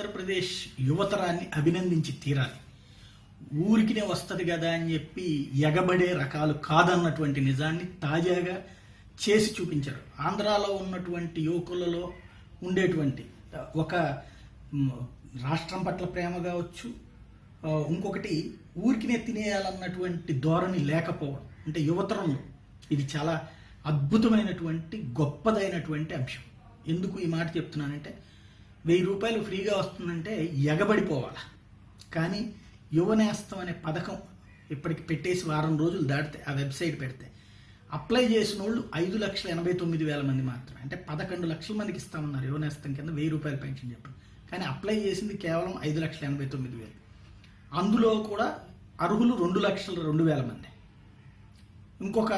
ఆంధ్రప్రదేశ్ యువతరాన్ని అభినందించి తీరాలి. ఊరికినే వస్తుంది కదా అని చెప్పి ఎగబడే రకాలు కాదన్నటువంటి నిజాన్ని తాజాగా చేసి చూపించారు. ఆంధ్రాలో ఉన్నటువంటి యువకులలో ఉండేటువంటి ఒక రాష్ట్రం పట్ల ప్రేమ కావచ్చు ఇంకొకటి ఊరికినే తినేయాలన్నటువంటి ధోరణి లేకపోవడం. అంటే యువతరంలో ఇది చాలా అద్భుతమైనటువంటి గొప్పదైనటువంటి అంశం. ఎందుకు ఈ మాట చెప్తున్నానంటే వెయ్యి రూపాయలు ఫ్రీగా వస్తుందంటే ఎగబడిపోవాలి? కానీ యువనేస్తం అనే పథకం ఇప్పటికి పెట్టేసి వారం రోజులు దాటితే ఆ వెబ్సైట్ పెడితే అప్లై చేసిన వాళ్ళు ఐదు లక్షల ఎనభై తొమ్మిది వేల మంది మాత్రమే. అంటే పదకొండు లక్షల మందికి ఇస్తామన్నారు యువనేస్తం కింద వెయ్యి రూపాయలు పెన్షన్ చెప్పారు కానీ అప్లై చేసింది కేవలం ఐదు లక్షల ఎనభై తొమ్మిది వేలు. అందులో కూడా అర్హులు రెండు లక్షల రెండు వేల మంది. ఇంకొక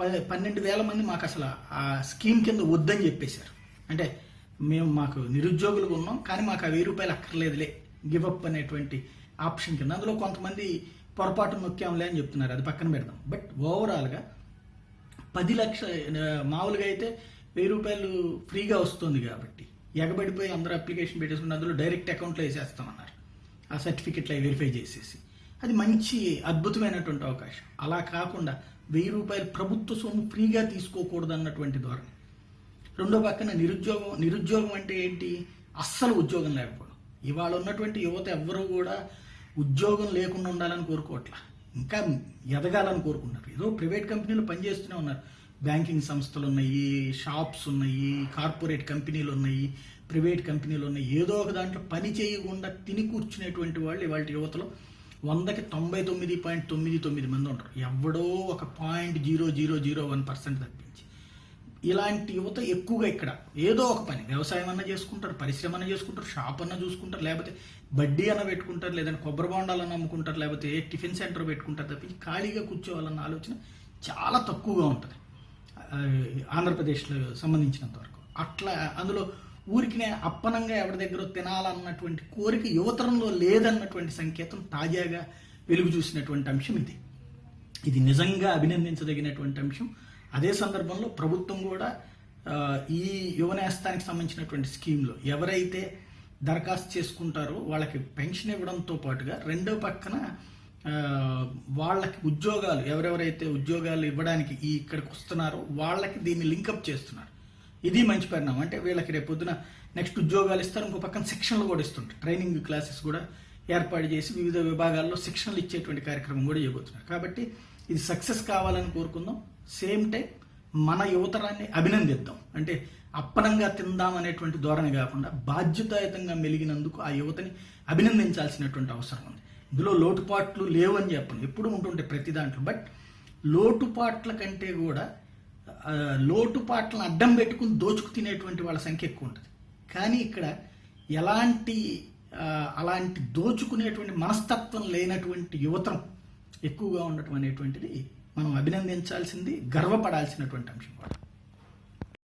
ప పన్నెండు వేల మంది మాకు అసలు ఆ స్కీమ్ కింద వద్దని చెప్పేశారు. అంటే మేము మాకు నిరుద్యోగులుగా ఉన్నాం కానీ మాకు ఆ వెయ్యి రూపాయలు అక్కర్లేదులే. గివ్ అప్ అనేటువంటి ఆప్షన్ కింద. అందులో కొంతమంది పొరపాటు నొక్కాంలే అని చెప్తున్నారు. అది పక్కన పెడదాం. బట్ ఓవరాల్గా పది లక్ష మామూలుగా అయితే వెయ్యి రూపాయలు ఫ్రీగా వస్తుంది కాబట్టి ఎగబడిపోయి అందరూ అప్లికేషన్ పెట్టేసుకుని అందులో డైరెక్ట్ అకౌంట్లో వేసేస్తామన్నారు. ఆ సర్టిఫికెట్లు అవి వెరిఫై చేసేసి. అది మంచి అద్భుతమైనటువంటి అవకాశం. అలా కాకుండా వెయ్యి రూపాయలు ప్రభుత్వ సొమ్ము ఫ్రీగా తీసుకోకూడదు అన్నటువంటి ధోరణి. రెండో పక్కన నిరుద్యోగం నిరుద్యోగం అంటే ఏంటి? అస్సలు ఉద్యోగం లేకపోవడం. ఇవాళ ఉన్నటువంటి యువత ఎవ్వరూ కూడా ఉద్యోగం లేకుండా ఉండాలని కోరుకోవట్లా. ఇంకా ఎదగాలని కోరుకుంటారు ఏదో ప్రైవేట్ కంపెనీలు పనిచేస్తూనే ఉన్నారు. బ్యాంకింగ్ సంస్థలు ఉన్నాయి షాప్స్ ఉన్నాయి కార్పొరేట్ కంపెనీలు ఉన్నాయి ప్రైవేట్ కంపెనీలు ఉన్నాయి. ఏదో ఒక దాంట్లో పని చేయకుండా తిని కూర్చునేటువంటి వాళ్ళు ఇవాళ యువతలో వందకి తొంభై తొమ్మిది పాయింట్ తొమ్మిది తొమ్మిది మంది ఉంటారు. ఎవడో ఒక point zero zero zero one percent తప్పించి. ఇలాంటి యువత ఎక్కువగా ఇక్కడ. ఏదో ఒక పని. వ్యవసాయం అన్న చేసుకుంటారు పరిశ్రమ అన్న చేసుకుంటారు షాప్ అన్న చూసుకుంటారు లేకపోతే బడ్డీ అన్న పెట్టుకుంటారు లేదంటే కొబ్బరి బొండాలన్న అమ్ముకుంటారు లేకపోతే టిఫిన్ సెంటర్ పెట్టుకుంటారు తప్పించి ఖాళీగా కూర్చోవాలన్న ఆలోచన చాలా తక్కువగా ఉంటుంది. ఆంధ్రప్రదేశ్లో సంబంధించినంత వరకు. అట్లా అందులో ఊరికినే అప్పనంగా ఎవరి దగ్గర తినాలన్నటువంటి కోరిక యువతరంలో లేదన్నటువంటి సంకేతం తాజాగా వెలుగు చూసినటువంటి అంశం ఇది. ఇది నిజంగా అభినందించదగినటువంటి అంశం. అదే సందర్భంలో ప్రభుత్వం కూడా ఈ యువనేస్తానికి సంబంధించినటువంటి స్కీమ్లో ఎవరైతే దరఖాస్తు చేసుకుంటారో వాళ్ళకి పెన్షన్ ఇవ్వడంతో పాటుగా రెండో పక్కన వాళ్ళకి ఉద్యోగాలు ఎవరెవరైతే ఉద్యోగాలు ఇవ్వడానికి ఈ ఇక్కడికి వస్తున్నారో వాళ్ళకి దీన్ని లింకప్ చేస్తున్నారు. ఇది మంచి పరిణామం. అంటే వీళ్ళకి రేపు పొద్దున నెక్స్ట్ ఉద్యోగాలు ఇస్తారు ఇంకో పక్కన శిక్షణలు కూడా ఇస్తుంటారు. ట్రైనింగ్ క్లాసెస్ కూడా ఏర్పాటు చేసి వివిధ విభాగాల్లో శిక్షణలు ఇచ్చేటువంటి కార్యక్రమం కూడా చేయబోతున్నారు. కాబట్టి ఇది సక్సెస్ కావాలని కోరుకుందాం. సేమ్ టైం మన యువతరాన్ని అభినందిద్దాం. అంటే అప్పనంగా తిందాం అనేటువంటి ధోరణి కాకుండా బాధ్యతాయుతంగా మెలిగినందుకు ఆ యువతని అభినందించాల్సినటువంటి అవసరం ఉంది. ఇందులో లోటుపాట్లు లేవని చెప్పను. ఎప్పుడు ఉంటుంటే ప్రతి దాంట్లో. బట్ లోటుపాట్ల కంటే కూడా లోటుపాట్లను అడ్డం పెట్టుకుని దోచుకు తినేటువంటి వాళ్ళ సంఖ్య ఎక్కువ ఉంటుంది. కానీ ఇక్కడ ఎలాంటి అలాంటి దోచుకునేటువంటి మనస్తత్వం లేనటువంటి యువతరం ఎక్కువగా ఉండటం అనేటువంటిది మనం అభినందించాల్సింది గర్వపడాల్సినటువంటి అంశం కూడా.